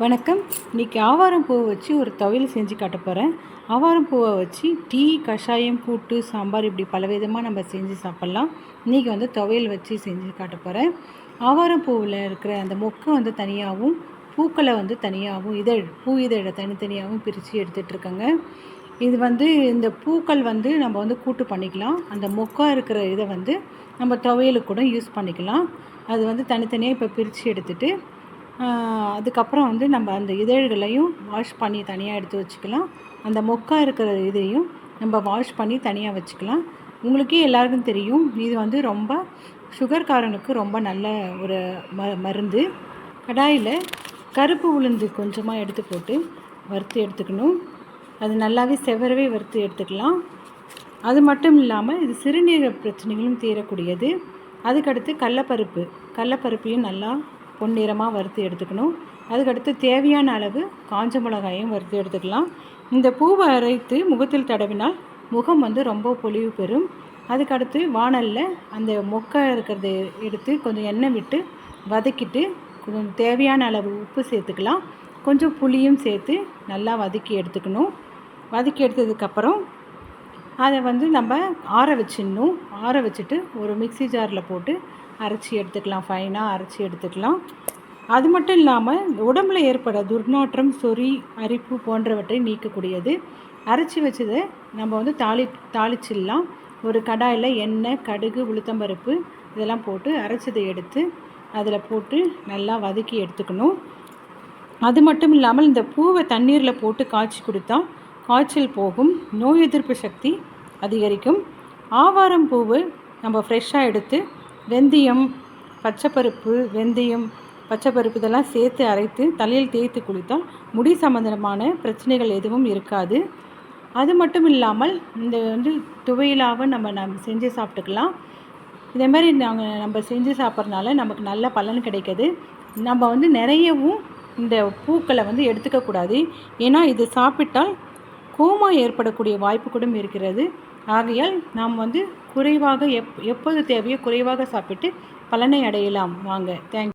வணக்கம். இன்றைக்கி ஆவாரம் பூவை வச்சு ஒரு துவையல் செஞ்சு காட்ட போகிறேன் ஆவாரம் பூவை வச்சு டீ கஷாயம் கூட்டு சாம்பார் இப்படி பலவிதமாக நம்ம செஞ்சு சாப்பிட்லாம். இன்றைக்கி வந்து துவையல் வச்சு செஞ்சு காட்ட போகிறேன் ஆவாரம் பூவில் இருக்கிற அந்த மொக்கை வந்து தனியாகவும் பூக்களை வந்து தனியாகவும் இதழ் பூ இதழை தனித்தனியாகவும் பிரித்து எடுத்துகிட்ருக்கேங்க இது வந்து இந்த பூக்கள் வந்து நம்ம வந்து கூட்டு பண்ணிக்கலாம். அந்த மொக்கா இருக்கிற இதை வந்து நம்ம துவையலுக்கு கூட யூஸ் பண்ணிக்கலாம். அது வந்து தனித்தனியாக இப்போ பிரித்து எடுத்துகிட்டு அதுக்கப்புறம் வந்து நம்ம அந்த இதழ்களையும் வாஷ் பண்ணி தனியாக எடுத்து வச்சுக்கலாம். அந்த மொக்கா இருக்கிற இதையும் நம்ம வாஷ் பண்ணி தனியாக வச்சுக்கலாம். உங்களுக்கே எல்லாருக்கும் தெரியும் இது வந்து ரொம்ப சுகர்காரனுக்கு ரொம்ப நல்ல ஒரு ம மருந்து. கடாயில் கருப்பு உளுந்து கொஞ்சமாக எடுத்து போட்டு வறுத்து எடுத்துக்கணும். அது நல்லாவே செவரவே வறுத்து எடுத்துக்கலாம். அது மட்டும் இல்லாமல் இது சிறுநீரக பிரச்சனைகளும் தீரக்கூடியது. அதுக்கடுத்து கடலப்பருப்பு கடலப்பருப்பையும் நல்லா பொன்னிறமாக வறுத்து எடுத்துக்கணும். அதுக்கடுத்து தேவையான அளவு காஞ்ச மிளகாயும் வறுத்து எடுத்துக்கலாம். இந்த பூவை அரைத்து முகத்தில் தடவினால் முகம் வந்து ரொம்ப பொலிவு பெறும். அதுக்கடுத்து வானலில் அந்த மொக்கை இருக்கிறத எடுத்து கொஞ்சம் எண்ணெய் விட்டு வதக்கிட்டு கொஞ்சம் தேவையான அளவு உப்பு சேர்த்துக்கலாம். கொஞ்சம் புளியும் சேர்த்து நல்லா வதக்கி எடுத்துக்கணும். வதக்கி எடுத்ததுக்கப்புறம் அதை வந்து நம்ம ஆற வச்சிடணும். ஆற வச்சுட்டு ஒரு மிக்சி ஜாரில் போட்டு அரைச்சி எடுத்துக்கலாம் ஃபைனாக அரைச்சி எடுத்துக்கலாம். அது மட்டும் இல்லாமல் உடம்புல ஏற்பட துர்நாற்றம் சொறி அரிப்பு போன்றவற்றை நீக்கக்கூடியது. அரைச்சி வச்சதை நம்ம வந்து தாளி தாளிச்சிடலாம். ஒரு கடாயில் எண்ணெய் கடுகு உளுத்தம்பருப்பு இதெல்லாம் போட்டு அரைச்சதை எடுத்து அதில் போட்டு நல்லா வதக்கி எடுத்துக்கணும். அது மட்டும் இல்லாமல் இந்த பூவை தண்ணீரில் போட்டு காய்ச்சி கொடுத்தா காய்ச்சல் போகும் நோய் எதிர்ப்பு சக்தி அதிகரிக்கும். ஆவாரம் பூவு நம்ம ஃப்ரெஷ்ஷாக எடுத்து வெந்தயம் பச்சைப்பருப்பு வெந்தயம் பச்சைப்பருப்பு இதெல்லாம் சேர்த்து அரைத்து தலையில் தேய்த்து குளித்தால் முடி சம்பந்தமான பிரச்சனைகள் எதுவும் இருக்காது. அது மட்டும் இல்லாமல் இந்த வந்து துவையிலாக நம்ம நம்ம செஞ்சு சாப்பிட்டுக்கலாம். இதே மாதிரி நாங்கள் நம்ம செஞ்சு சாப்பிட்றதுனால நமக்கு நல்ல பலன் கிடைக்கிது. நம்ம வந்து நிறையவும் இந்த பூக்களை வந்து எடுத்துக்கக்கூடாது. ஏன்னா இது சாப்பிட்டால் கோமா ஏற்படக்கூடிய வாய்ப்பு கூட இருக்கிறது. ஆகையால் நாம் வந்து குறைவாக எப் எப்போது தேவையோ குறைவாக சாப்பிட்டு பலனை அடையலாம். வாங்க தேங்க்